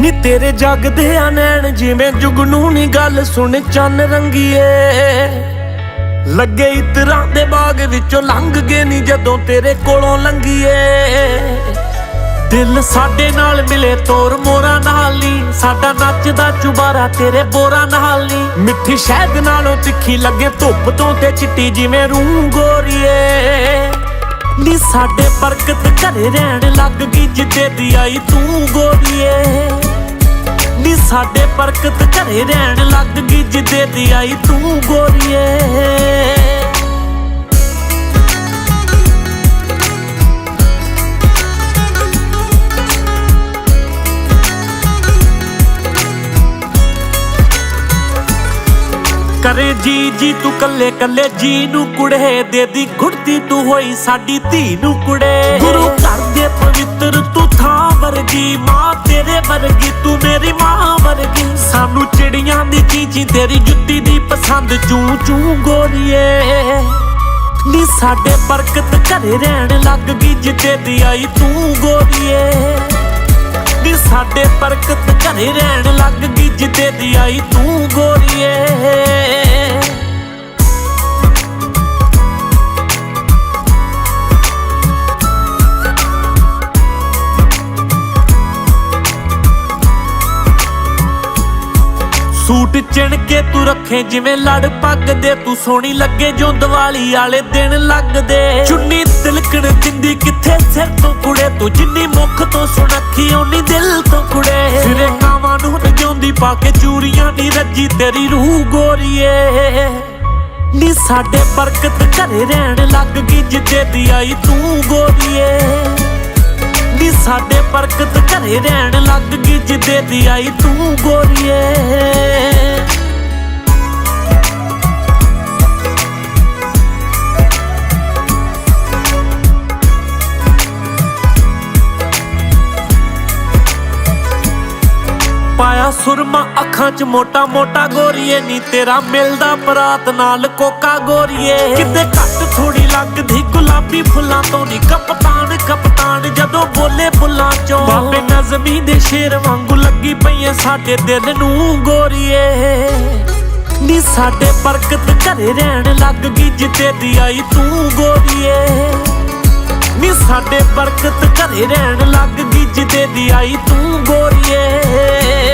ਨੀ ਤੇਰੇ ਜਗਦੇ ਆ ਨੈਣ, ਜਿਵੇਂ ਜੁਗਨੂ ਨੀ ਗੱਲ ਸੁਣ, ਚੰਨ ਰੰਗੀਏ। ਲੱਗੇ ਇਤਰਾਂ ਦੇ ਬਾਗ ਵਿੱਚੋਂ ਲੰਘ ਗਏ ਨੀ ਜਦੋਂ ਤੇਰੇ ਕੋਲੋਂ ਲੰਘੀਏ। ਦਿਲ ਸਾਡੇ ਨਾਲ ਮਿਲੇ ਤੋਰ ਮੋਰਾ ਨਾਲ ਨੀ ਸਾਡਾ ਨੱਚਦਾ ਚੁਬਾਰਾ ਤੇਰੇ ਬੋਰਾ ਨਾਲ। ਨੀ ਮਿੱਠੀ ਸ਼ਹਿਦ ਨਾਲੋਂ ਤਿੱਖੀ ਲੱਗੇ ਧੁੱਪ ਤੋਂ ਤੇ ਚਿੱਟੀ ਜਿਵੇਂ ਰੂਹ ਗੋਰੀਏ। ਨੀ ਸਾਡੇ ਬਰਕਤ ਘਰੇ ਰਹਿਣ ਲੱਗ ਗਈ ਜਿੱਦੇ ਦੀ ਆਈ ਤੂੰ ਗੋਰੀਏ। ਨੀ ਸਾਡੇ ਬਰਕਤ ਘਰੇ ਰਹਿਣ ਲੱਗ ਗਈ ਜਿੱਦੇ ਦੀ ਆਈ ਤੂੰ ਗੋਰੀਏ। ਕਰੇ ਜੀ ਜੀ ਤੂੰ ਕੱਲੇ ਕੱਲੇ ਜੀ ਨੂੰ ਕੁੜੇ ਦੇ ਦੀ ਘੁੜਤੀ ਤੂੰ ਹੋਈ ਸਾਡੀ ਧੀ ਨੂੰ ਕੁੜੇ। ਗੁਰੂ ਘਰ ਦੇ ਪਵਿੱਤਰ ਤੂੰ ਥਾਂ ਵਰਗੀ, ਮਾਂ ਤੇਰੇ ਵਰਗੀ, ਤੂੰ ਮੇਰੀ ਮਾਂ ਵਰਗੀ। ਸਾਨੂੰ ਚਿੜੀਆਂ ਦੀ ਚੀਚੀ ਤੇਰੀ ਜੁੱਤੀ ਦੀ ਪਸੰਦ ਚੂੰ ਚੂੰ ਗੋਰੀਏ। ਨੀ ਸਾਡੇ ਬਰਕਤ ਘਰੇ ਰਹਿਣ ਲੱਗ ਗਈ ਜਿੱਤੇ ਦੀ ਆਈ ਤੂੰ ਗੋਰੀਏ। ਨੀ ਸਾਡੇ ਬਰਕਤ ਘਰੇ ਰਹਿਣ ਲੱਗ ਗਈ ਜਿੱਤੇ ਦੀ ਆਈ ਤੂੰ ਚਿਣ ਕੇ ਤੂੰ ਰੱਖੇ ਜਿਵੇਂ ਲੜ ਪੱਗ ਦੇ ਤੂੰ ਸੋਹਣੀ ਲੱਗੇ ਜੋ ਦੀਵਾਲੀ ਵਾਲੇ ਦਿਨ ਲੱਗਦੇ। ਚੁੰਨੀ ਤਿਲਕਣ ਦਿੰਦੀ ਕਿੱਥੇ ਸਿਰ ਤੋਂ ਕੁੜੇ, ਤੂੰ ਜਿੰਨੀ ਮੁੱਖ ਤੋਂ ਸੁਣਖੀ ਓਨੀ ਦਿਲ ਤੋਂ ਕੁੜੇ। ਸਿਰੇ ਕਾਵਾਂ ਨੂੰ ਨਜਾਉਂਦੀ ਪਾ ਕੇ ਚੂਰੀਆਂ ਦੀ ਰੱਜੀ ਤੇਰੀ ਰੂਹ ਗੋਰੀਏ। ਨੀ ਸਾਡੇ ਬਰਕਤ ਘਰੇ ਰਹਿਣ ਲੱਗ ਗਈ, ਜਿੱਦੇ ਦੀ ਆਈ ਤੂੰ ਗੋਰੀਏ। ਨੀ ਸਾਡੇ ਬਰਕਤ ਘਰੇ ਰਹਿਣ ਲੱਗ ਗਈ ਜਿੱਦੇ ਦੀ ਆਈ ਤੂੰ ਗੋਰੀਏ। ਪਾਇਆ ਸੁਰਮਾ ਅੱਖਾਂ 'ਚ ਮੋਟਾ ਮੋਟਾ ਗੋਰੀਏ, ਨੀ ਤੇਰਾ ਮਿਲਦਾ ਪਰਾਤ ਨਾਲ ਕੋਕਾ ਗੋਰੀਏ। ਕਿਤੇ ਘੱਟ ਥੋੜੀ ਲੱਗਦੀ ਗੁਲਾਬੀ ਫੁੱਲਾਂ ਤੋਂ ਨੀ ਕਪਤਾਨ ਕਪਤਾਨ ਜਦੋਂ ਬੋਲੇ ਬੁੱਲਾਂ 'ਚੋਂ। ਬਾਬੇ ਨਜ਼ਮੀ ਦੇ ਸ਼ੇਰ ਵਾਂਗੂ ਲੱਗੀ ਪਈਏ ਸਾਡੇ ਦਿਲ ਨੂੰ ਗੋਰੀਏ। ਨੀ ਸਾਡੇ ਬਰਕਤ ਘਰੇ ਰਹਿਣ ਲੱਗ ਗਈ ਜਿੱਦੇ ਦੀ ਆਈ ਤੂੰ ਗੋਰੀਏ। ਨੀ ਸਾਡੇ ਬਰਕਤ ਘਰੇ ਰਹਿਣ ਲੱਗ ਗਈ ਜਿੱਦੇ ਦੀ ਆਈ ਤੂੰ ਗੋਰੀਏ।